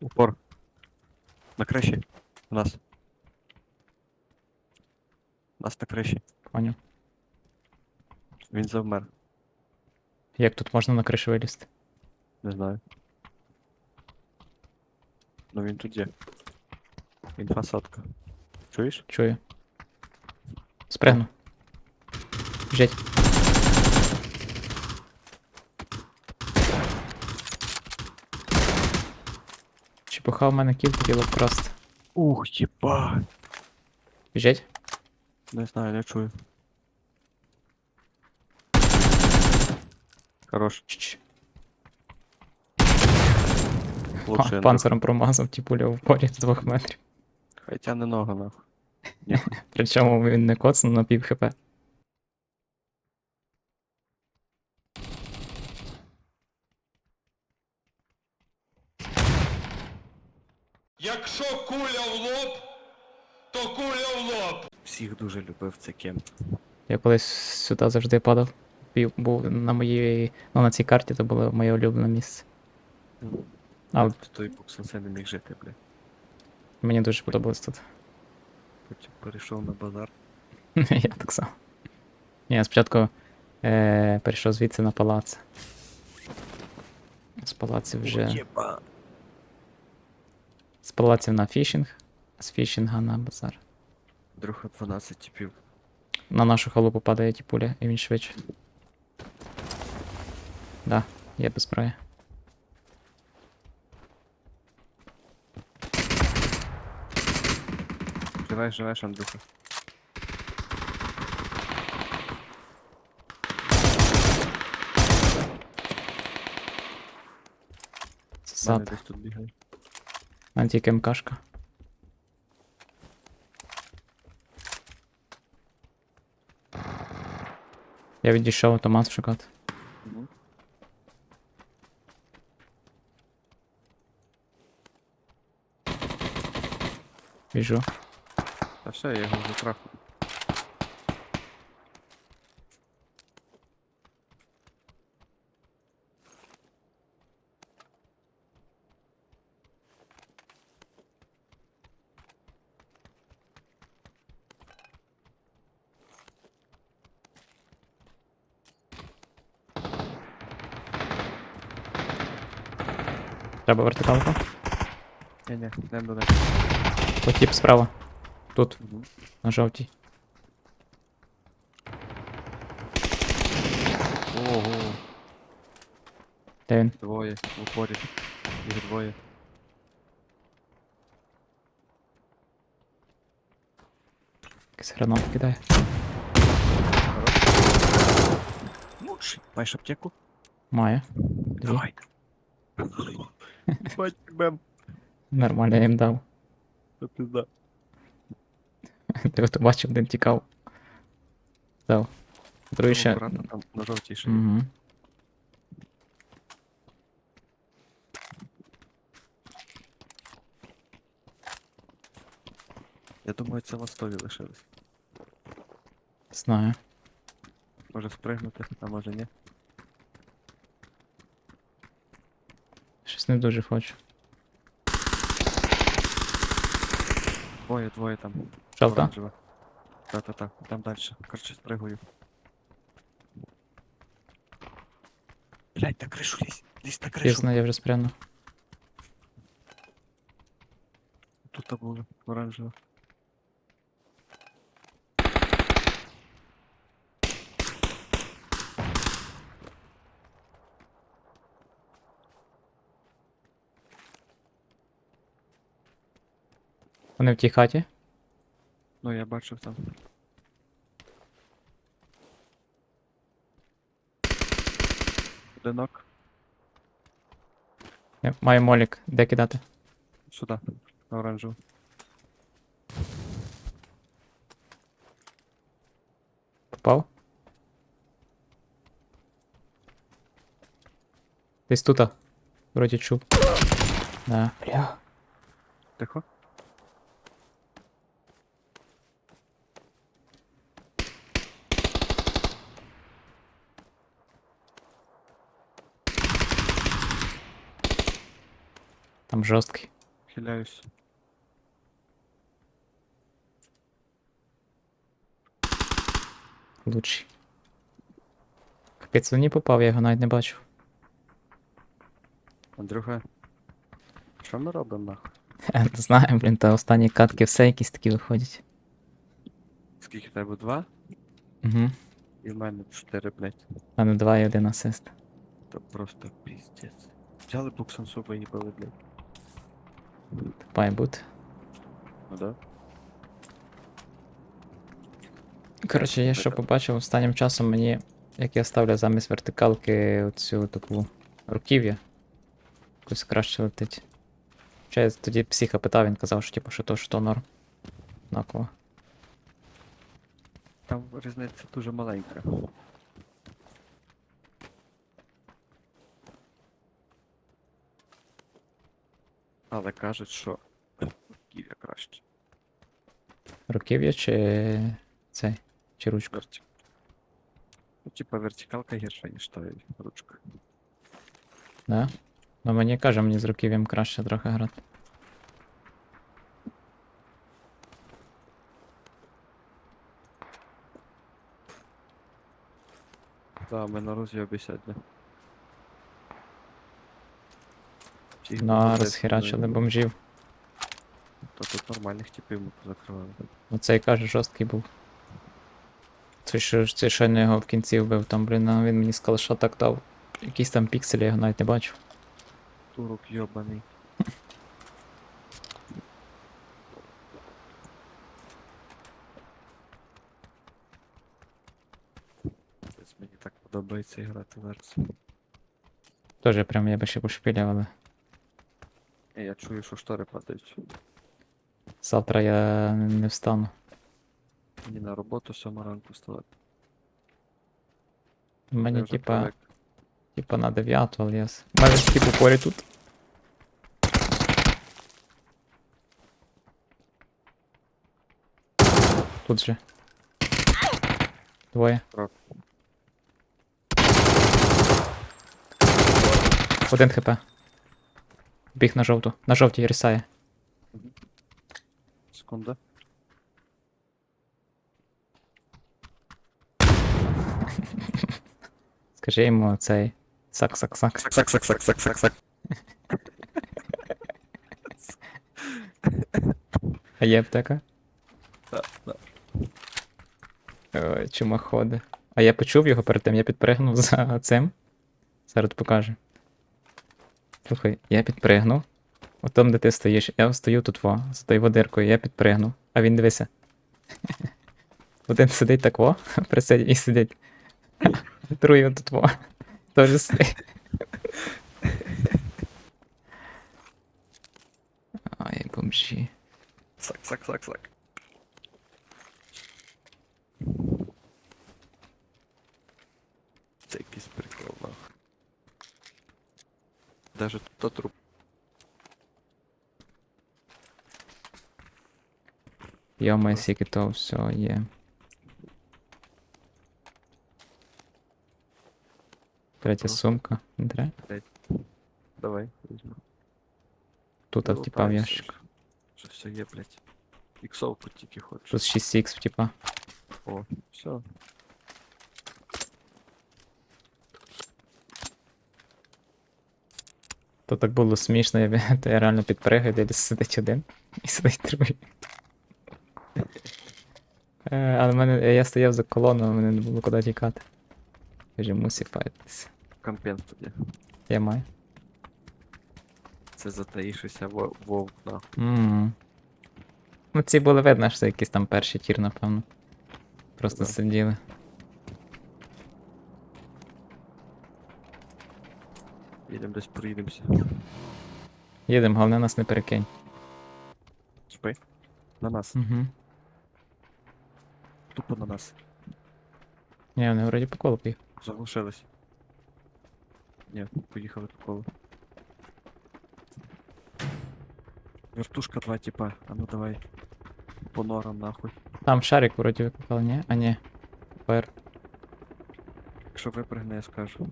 Упор. На криші. У нас. У нас на криші. Поняв. Він завмер. Як тут можна на кришу вилізти? Не знаю. Ну він тут є. Він фасадка. Чуєш? Чую. Спригну. Біжить. Чепуха в мене кіл хотіла вкрасти. Ух, єба! Біжить? Не знаю, не чую. Хорош. Чч. Лучше Па- Андрюха. Панциром промазав ті пуля в полі з двох метрів. Хай тяне ногу нахуй. Причому він не коцнув на пів хп. Якщо куля в лоб, то куля в лоб. Всіх дуже любив цей кемп. Я колись сюди завжди падав. Був на моїй. Ну на цій карті це було моє улюблене місце. А А той буксенсе не міг жити, бля. мені дуже подобалось тут. Потім перейшов на базар. Я так само. Ні, Я спочатку е, перейшов звідси на палац. З палаців вже. Єба! З палаців на фішинг, а з фішинга на базар. Друга 12 типів. На нашу халупу падає ті пуля, і він швидше. Да, є без зброї. Живеш, живеш, Андрюха. Мене Сад. десь тут бігає. Нам тільки МКшка. Я відійшов автомат шукати. Біжу. Та все, я його вже Треба вертикалку. Ні-ні, не до Потіп справа. Тут, Угу. на жовтій. Ого, Де він? двоє, в упорі. Їх двоє. Якийсь гранат кидає. Лучший. Маєш аптеку? Має. Давай. Бать, бем. Нормально я їм дав. Та пизда. Ти хто бачив, один тікав. Дав. Другий ще. Аккуратно, там на жовтій ще. Угу. Я думаю, це ластові лишились. Знаю. Може спригнути, а може ні. Щось не дуже хочу. Двоє, двоє там. Жовта? Оранжева. Та-та-та, там далі. Короче, спригую. Блять, на кришу лізь. Лізь на кришу. Пізно, я вже спряну. Тут було оранжево. Вони в тій хаті. Ну я бачив там. Одинок. Я маю молік. Де кидати? Сюди. На оранжеву. Попав? Десь тут. Вроді чув. Да. Бля. Тихо. Там жорсткий. Хиляюсь. Лучший. Капець, не попав, я його навіть не бачив. Андрюха. Що ми робимо нахуй? Не знаю, блін, та останні катки все якісь такі виходять. Скільки тебе два? Угу. І в мене чотири, блядь. А не два і один асист. То просто піздець. Взяли буксансу виїбали, блядь. Так має бути. Ну да? Коротше, я що побачив останнім часом мені, як я ставлю замість вертикалки оцю таку руків'я. Якось краще летить. Ще я тоді психа питав, він казав, що типу, що то, що то норм. Однаково. Там різниця дуже маленька. Але кажуть, що Ків'я краще. Руків'я чи цей? Чи ручка? Верті... Ну, типа вертикалка гірша, ніж та ручка. Да? Ну мені каже, мені з руків'ям краще трохи грати. Та, ми на роз'єбі сьогодні. Всіх Ну, а розхерачили кидаємо. бомжів. Та тут нормальних типів ми позакривали. Ну цей каже, жорсткий був. Цей що, цей щойно його в кінці вбив, там, блін, а він мені з калаша так дав. Якісь там пікселі, я його навіть не бачив. Турок йобаний. Ось Мені так подобається грати зараз. Тоже прям я би ще пошпіляв, але Я чую, що штори падають. завтра я не встану. Мені на роботу сьома ранку вставати. Мені типа, типа на 9, але я. У мене типу поряд тут. Тут же. Двоє. Рок. Один хп. Біг на жовту. На жовтій рісає. Секунда. Скажи йому цей. Сак-сак-сак. Сак, сак, сак, сак, сак, сак. А є аптека? Ой, чумоходи. А я почув його перед тим, я підпригнув за цим. Зараз покажу. Слухай, я підпригнув. От там, де ти стоїш, я стою тут во, тою водиркою, я підпригнув, а він дивися. Один сидить так во, присидить і сидить. Другий тут во. Теж сидить. Ай, бомжі. Сак, сак, сак, сак. Це якийсь. Даже тут труп. Йома, скільки то все є. Третя Просто. сумка. Не треба? Давай, візьму. Тут Ну, втіпав так, ящик. Що все є, блядь. Іксовку тільки хочеш. Тут 6х втіпа. О, все. То так було смішно, я, то я реально підпригаю, де сидить один і сидить другий. Е, Але мене, я стояв за колоною, мене не було куди тікати. Кажу, мусив файтитися. Компенс тоді. Я маю. Це затаїшися во- вовк, нахуй. Мгм. Ну, ці були видно, що це якийсь там перший тір, напевно. Просто Да. сиділи. Їдемо десь проїдемося. Їдемо, головне нас не перекинь. Спи. На нас. Угу. Тупо на нас. Ні, вони вроді по колу поїхали. Заглушились. Ні, поїхали по колу. Вертушка два типа. А ну давай. По норам нахуй. Там шарик вроді викликали, ні? А ні. ПР. Якщо випригне, я скажу.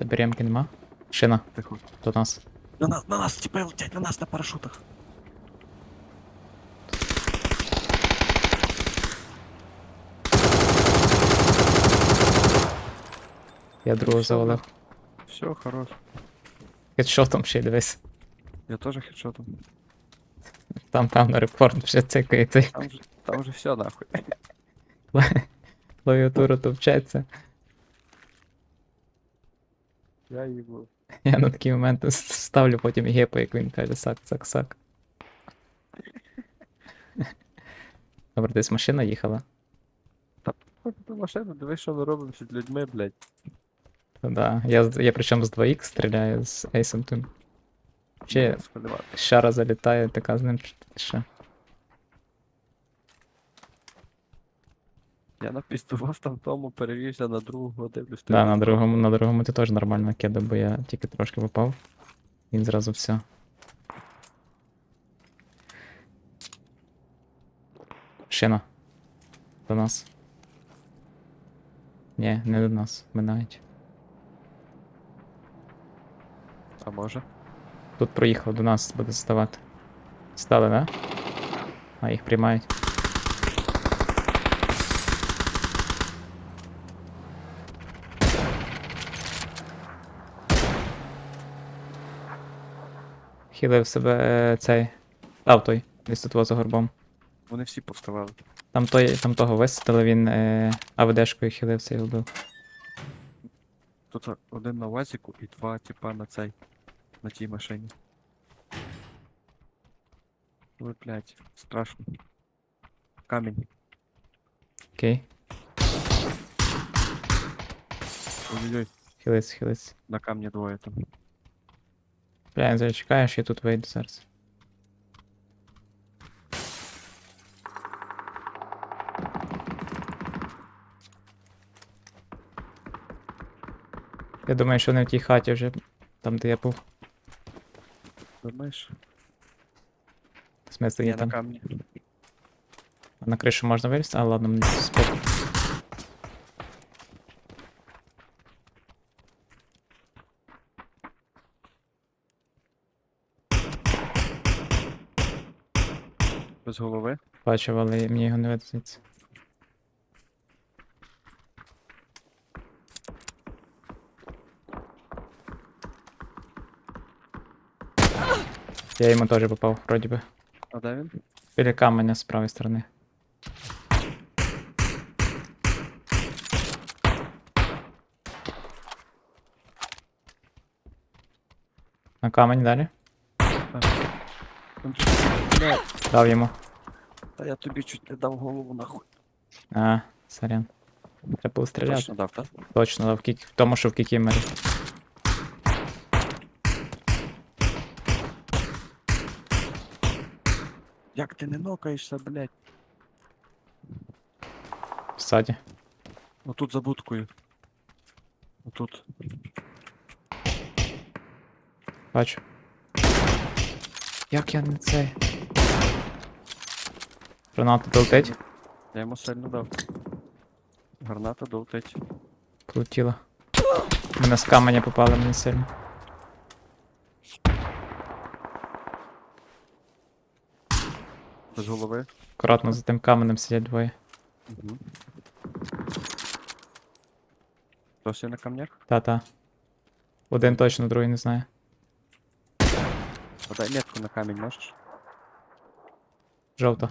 Тебе ремки нема? Тихо. до нас. На нас, на нас, тіпи летять, на нас на парашутах. Я другого завалив. Все, хорош. Хедшотом ще й дивись. Я теж хедшотом. Там, певно, репорт вже цикає. Там же, там же все нахуй. Клавіатура товчеться. Я їбу. Я на такі моменти ставлю потім гепу, як він каже сак, сак, сак. Добре, десь машина їхала. Хоч ту машину, дивись, що ми робимо з людьми, блядь. Ну Да. Я, я причому з 2х стріляю з Ейсом тим. Ще шара залітає, така з ним ще. Я напістував там тому, перевівся на другого, дивлюсь. Да, на другому, на другому ти теж нормально кидав, бо я тільки трошки попав. Він зразу все. Шина. До нас. Ні, не до нас. Минають. А може? Тут проїхав до нас, буде ставати. Стали, да? А, їх приймають. Хілив себе е, цей. Став той, десь тут за горбом. Вони всі повставали. Там, той, там того висадили, він е, АВДшкою хилився і вбив. Тут один на вазіку і два, типа, на цей. На тій машині. Ой, блядь, страшно. Камінь. Окей. Ой-ой-ой, Хилиться, хилиться. на камні двоє там. Бля, зараз чекаєш, я тут вийду зараз. Я думаю, що не в тій хаті вже, там де я був. Думаєш? В смысле, Я на там. камні. На кришу можна вилізти? А ладно, мені спок. Без голови. Бачив, але мені його не звідси. Я йому теж попав, вроді би. А де він? Біля каменя з правої сторони. На камень далі. Там щось- Блядь, Дав йому. Та я тобі чуть не дав голову нахуй. А, сорян. Треба було стріляти. Точно дав, так? Точно, дав в кік... в тому, що в кікімері. Як ти не нокаєшся, блядь? Всаді. Отут за будкою. Отут. Бачу. Як я не цей. Граната долетить. Я йому сильно дав. Граната долетить. Полетіла. Мене з каменя попали мені сильно. Без голови. Акуратно за тим каменем сидять двоє. Угу. Хтось є на камнях? Та-та. Один точно, другий не знаю. Подай метку на камінь можеш? Жовта.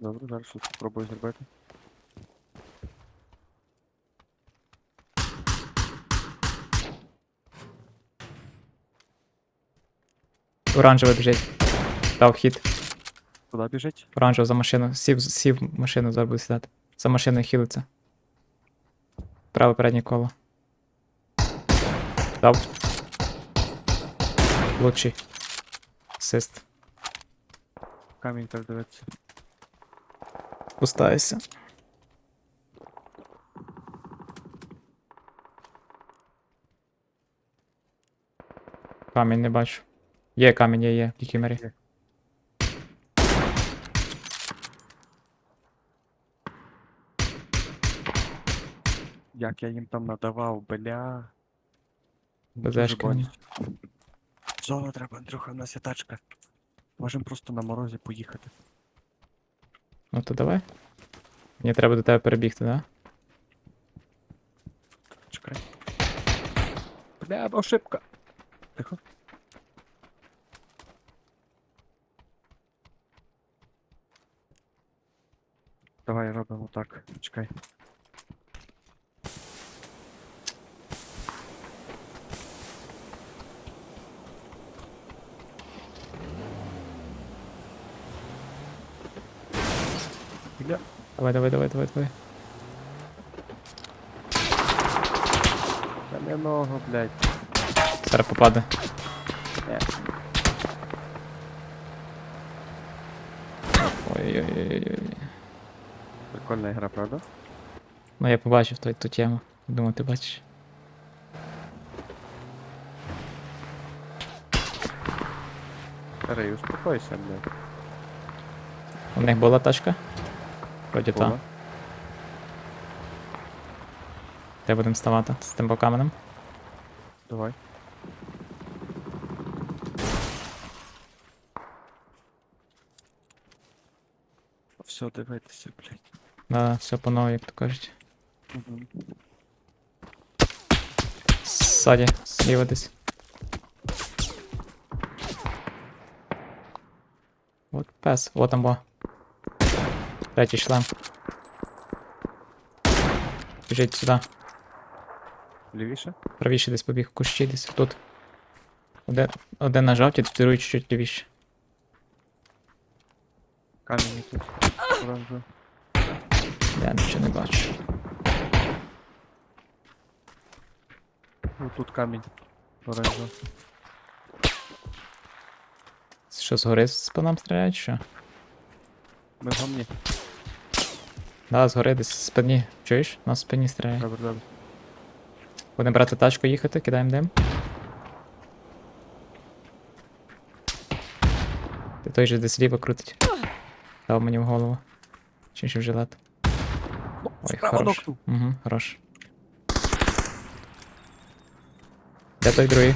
Добре, зараз щось спробую зробити. Оранжевий біжить. Дав хід. Куди біжить? Оранжево за машину. Сів, сів в машину зараз буде сідати. За машиною хилиться. Праве переднє коло. Дав. Лучший. Асист. Камінь так дивиться. Пустаюся. Камінь не бачу. Є камінь, є, є, в кікімері. Як я їм там надавав, бля. БЗшки Золо треба, Андрюха, в нас є тачка. Можемо просто на морозі поїхати. Ну то давай. Мені треба до тебе перебігти, да? Чекай. Бля, ошибка. Тихо. Давай робимо так. Чекай. Бля. Давай, давай, давай, давай, давай. Та не ногу, блядь. Зараз попаде. Е. Ой-ой-ой. Прикольна гра, правда? Ну я побачив той, ту тему. Думаю, ти бачиш. Рей, успокойся, блядь. У них була тачка? Вроді Була. та. Де будемо ставати? З тим каменем? Давай. Все, дивитися, блядь. Да, все по новій, як то кажуть. Угу. Ззаді, зліва десь. От пес, от там бо. Третій шлем. Біжить сюди. Лівіше? Правіше десь побіг, кущі десь тут. Один, один на жовті, другий чуть-чуть лівіше. Камінь тут. Оранжевий. Я нічого не бачу. Ну тут камінь. Оранжевий. Що згори з по нам стріляють, що? Ми в гамні. Да, згори десь з спині. Чуєш? Нас з спині стріляє. Добре, добре. Будемо брати тачку їхати, кидаємо дим. Ти той же десь ліво крутить. Дав мені в голову. Чи ще в жилет. Ой, хорош. Угу, хорош. Де той другий?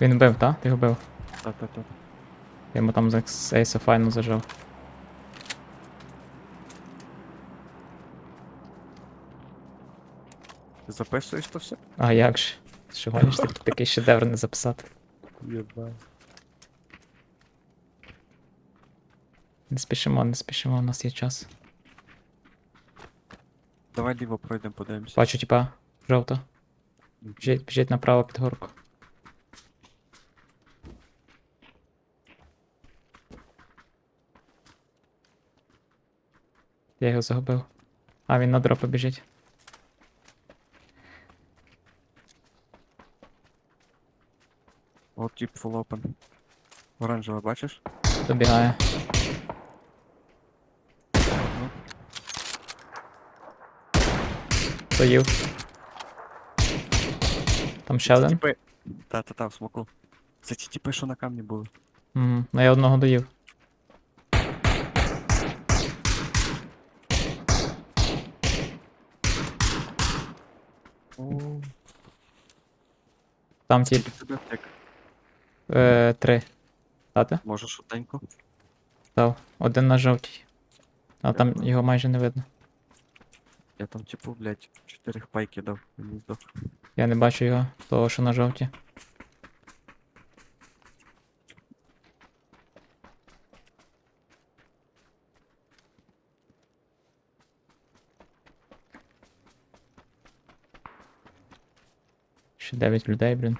Він вбив, так? Ти його вбив. Та-та-та. Я йому там з ейса файно зажав. Ти записуєш то все? А як же? Що гониш так, такий шедевр не записати? Єба. Не спішимо, не спішимо, у нас є час. Давай ліво пройдемо, подивимося. Бачу, типа, жовто. Біжить, біжить направо під горку. Я його загубив. А, він на дропи біжить. От тип full open. Оранжевий, бачиш? Добігає. Доїв. Там ще один. Та-та-та, в смоку. Це ті типи, що на камні були. Угу. Ну я одного доїв. Там ті тебе аптек? е, три. Дати? Може швиденько? Дав. Один на жовтій. А там його майже не видно. Я там типу, блядь, 4 пайки дав, не здох. Я не бачу його, того, що на жовті. Ще 9 людей, блін.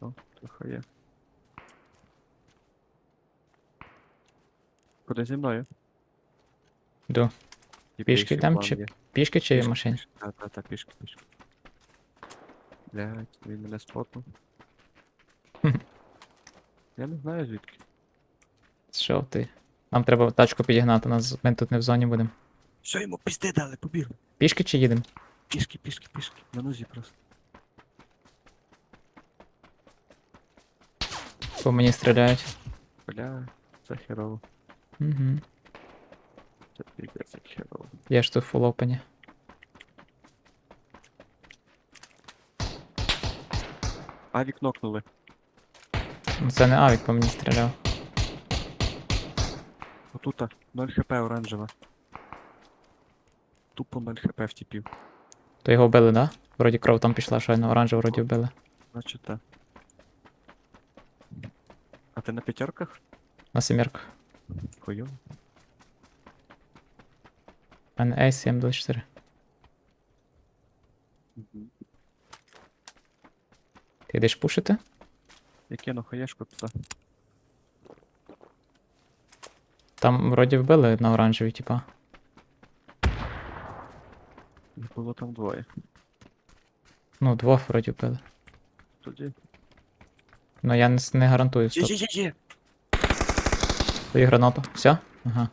О, трохи є. Куди зі мною? Типу, Пішки план чи є. Пішки чи Пішки, машині? пішки. Та, та, та, пішки, пішки. Блядь, він мене спотнув. Хм. Я не знаю звідки. Що ти? Нам треба тачку підігнати, нас ми тут не в зоні будемо. Що йому пізди дали, побігли. Пішки чи їдемо? Пішки, пішки, пішки. На нозі просто. По мені стріляють. Бля, це херово. Угу. Це піздець як херово. Я ж тут фул опені. Авік нокнули. Це не авік по мені стріляв. Отута, 0 хп оранжева. Тупо 0 хп втіпів. То його вбили, да? Вроді кров там пішла, що на оранжеву вроді вбили. Значить так. А ти на п'ятерках? На семірку. Хуйово. У мене A7 24. Мгм. Ти йдеш пушити? Я кину хаєшку туди. Там вроді вбили на оранжевій, типа. Їх було там двоє. Ну, двох вроді вбили. Тоді. Ну я не, с- не гарантую. Стоп. Є-є-є! Даю гранату. Все? Ага.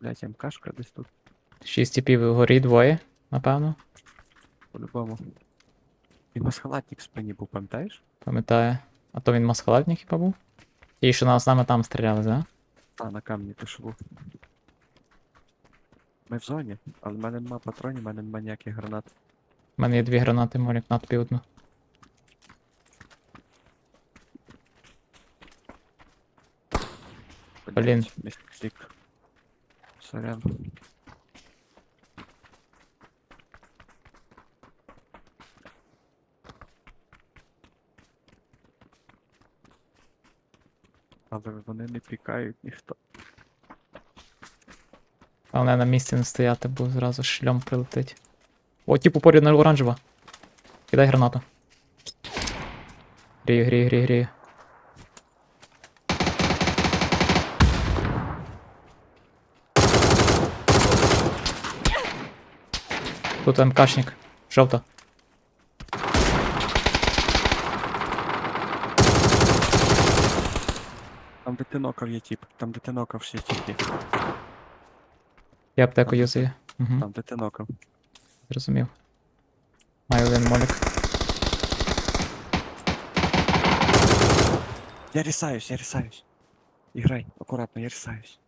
Блять, МКшка десь тут, Шість типів вгорі, двоє, напевно. по-любому. І масхалатник в спині був, пам'ятаєш? Пам'ятаю. А то він маскаладник хіба був? І що нас з нами там стріляли, да? Та, на камні ти був. Ми в зоні, але в мене нема патронів, в мене нема ніяких гранат. У мене є дві гранати, Молік, на тобі одну. Блін. Містик. Сорян. Але вони не пікають ніхто. Головне на місці не стояти, бо зразу шльом прилетить. О, типу поряд на оранжева. Кидай гранату. Грію, грію, грію, грію. Тут МКшник. Жовто. Там де ти нокав є тип, там де ти нокав ще тільки. Я аптеку юзаю. Угу, Там де ти нокав. зрозумів. Маю один молік. Я рисаюсь, я рисаюсь. Іграй, акуратно, я рисаюсь.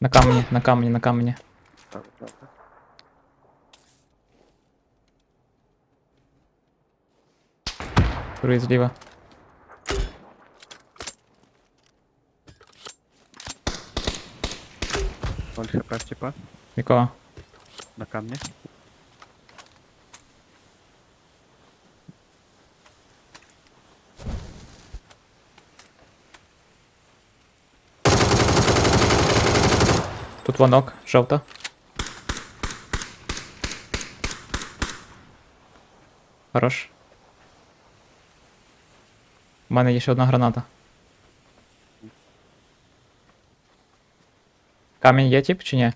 На камені, на камені, на камені. Так, так, так. Другий зліва. Ноль хп, типа, Якого? на камні. Тут вонок, жовта. Хорош. У мене є ще одна граната. Камінь є тип чи ні?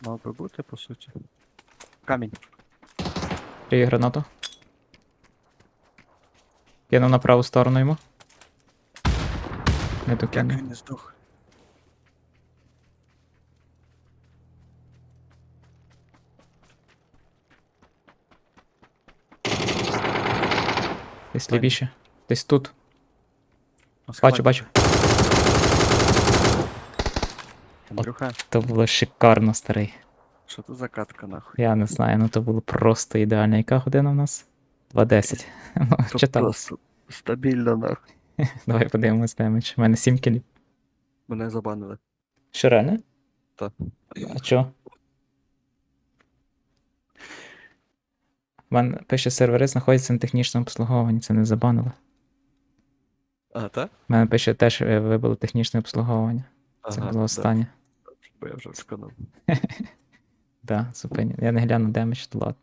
Мав би бути, по суті. Камінь. Крію гранату. Кинув на праву сторону йому. Не Як докинув. він не здох. Десь лівіше. Десь тут. Бачу, бачу. Андрюха, То було шикарно, старий. що це за катка нахуй? Я не знаю, ну то було просто ідеально. Яка година в нас? 2.10. Ну, То читав. просто стабільно нахуй. Давай подивимось демедж. У мене 7 кілів. Мене забанили. Що реально? Та. А чо? Мене пише сервери знаходяться на технічному обслуговуванні, це не забанило. А, так? У мене пише теж е, вибило технічне обслуговування. Це Ага, було останнє. Бо я вже сканав. Так, зупиню. Я не гляну демедж, то ладно.